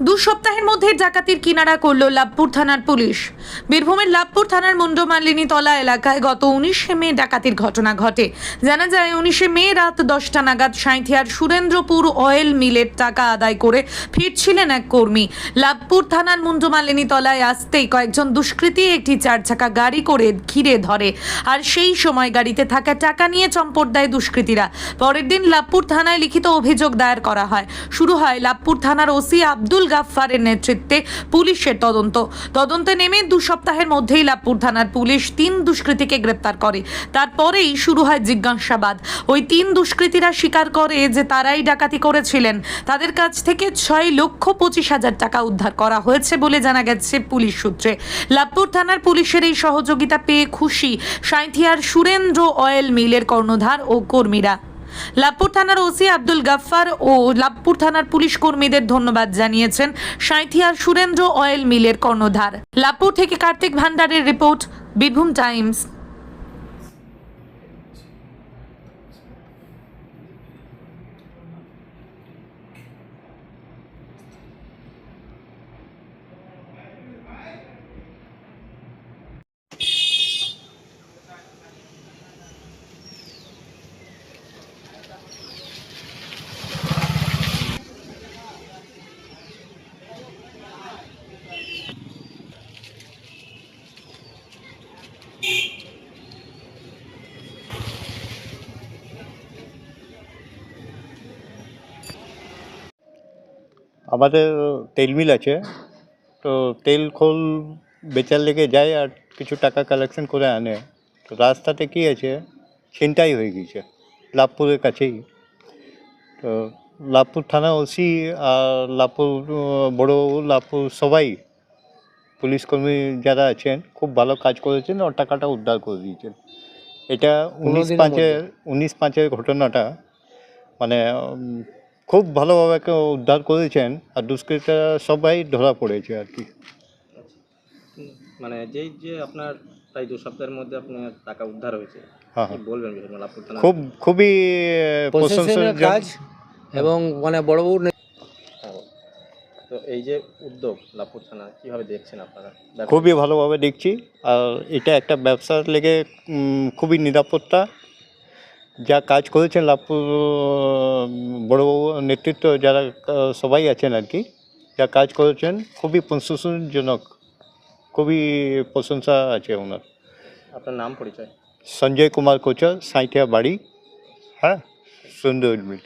দু সপ্তাহের মধ্যে ডাকাতির কিনারা করল লাভপুর থানার পুলিশ। বীরভূমের লাভপুর থানার মুন্ডমালিনী তলা এলাকায় গত উনিশে মে ডাকাতির ঘটনা ঘটে। জানা যায়, উনিশে মে রাত দশটা নাগাদ সাঁইথিয়ার সুরেন্দ্রপুর অয়েল মিলের টাকা আদায় করে ফিরছিলেন এক কর্মী। লাভপুর থানার মুন্ডমালিনী তলায় আসতেই কয়েকজন দুষ্কৃতী একটি চার চাকা গাড়ি করে ঘিরে ধরে। আর সেই সময় গাড়িতে থাকা টাকা নিয়ে চম্পট দেয় দুষ্কৃতীরা। পরের দিন লাভপুর থানায় লিখিত অভিযোগ দায়ের করা হয়। শুরু হয় লাভপুর থানার ওসি আব্দুল গাফফারের নেতৃত্বে পুলিশের তদন্ত। তদন্তে নেমে দু সপ্তাহের মধ্যেই লাভপুর থানার পুলিশ তিন দুষ্কৃতীকে গ্রেপ্তার করে। তারপরেই শুরু হয় জিজ্ঞাসাবাদ। ওই তিন দুষ্কৃতীরা স্বীকার করে যে তারাই ডাকাতি করেছিলেন। তাদের কাছ থেকে ছয় লক্ষ পঁচিশ হাজার টাকা উদ্ধার করা হয়েছে বলে জানা গেছে পুলিশ সূত্রে। লাভপুর থানার পুলিশের এই সহযোগিতা পেয়ে খুশি সাঁইথিয়ার সুরেন্দ্র অয়েল মিলের কর্ণধার ও কর্মীরা। লাভপুর থানার ওসি আব্দুল গাফফার ও লাভপুর থানার পুলিশ কর্মীদের ধন্যবাদ জানিয়েছেন সাঁথিয়ার সুরেন্দ্র অয়েল মিলের কর্ণধার। লাভপুর থেকে কার্তিক ভান্ডারের রিপোর্ট, বীরভূম টাইমস। আমাদের তেল মিল আছে। তো তেল খোল বেচার লেগে যায় আর কিছু টাকা কালেকশন করে আনে। তো রাস্তাতে কি আছে? ছিনতাই হয়ে গেছে লাভপুরের কাছেই। তো লাভপুর থানা ওসি আর লাভপুর বড়োবাবু লাভপুর সবাই পুলিশ কর্মী যারা আছেন খুব ভালো কাজ করেছেন আর টাকাটা উদ্ধার করে দিয়েছেন। এটা উনিশ পাঁচের উনিশ পাঁচের ঘটনাটা মানে খুব ভালোভাবে উদ্ধার করেছেন আর দুষ্কৃতীরা সবাই ধরা পড়েছে আর কি। মানে যেই যে আপনার প্রায় দু সপ্তাহের মধ্যে আপনার টাকা উদ্ধার হয়েছে হ্যাঁ হ্যাঁ। বলবেন থানা খুব খুবই প্রশংসনীয় কাজ এবং মানে বড় বড়। তো এই যে উদ্যোগ লাভপুর থানা কীভাবে দেখছেন আপনারা? খুবই ভালোভাবে দেখছি। আর এটা একটা ব্যবসার লেগে খুবই নিরাপত্তা। যা কাজ করেছেন লাভপুর বড়বাবু নেতৃত্ব যারা আহ, সবাই আছেন আর কি যা কাজ করেছেন খুবই প্রশংসনজনক খুবই প্রশংসা আছে ওনার। আপনার নাম পরিচয়? সঞ্জয় কুমার কোচর সাঁইথিয়া বাড়ি। হ্যাঁ সুন্দর মিল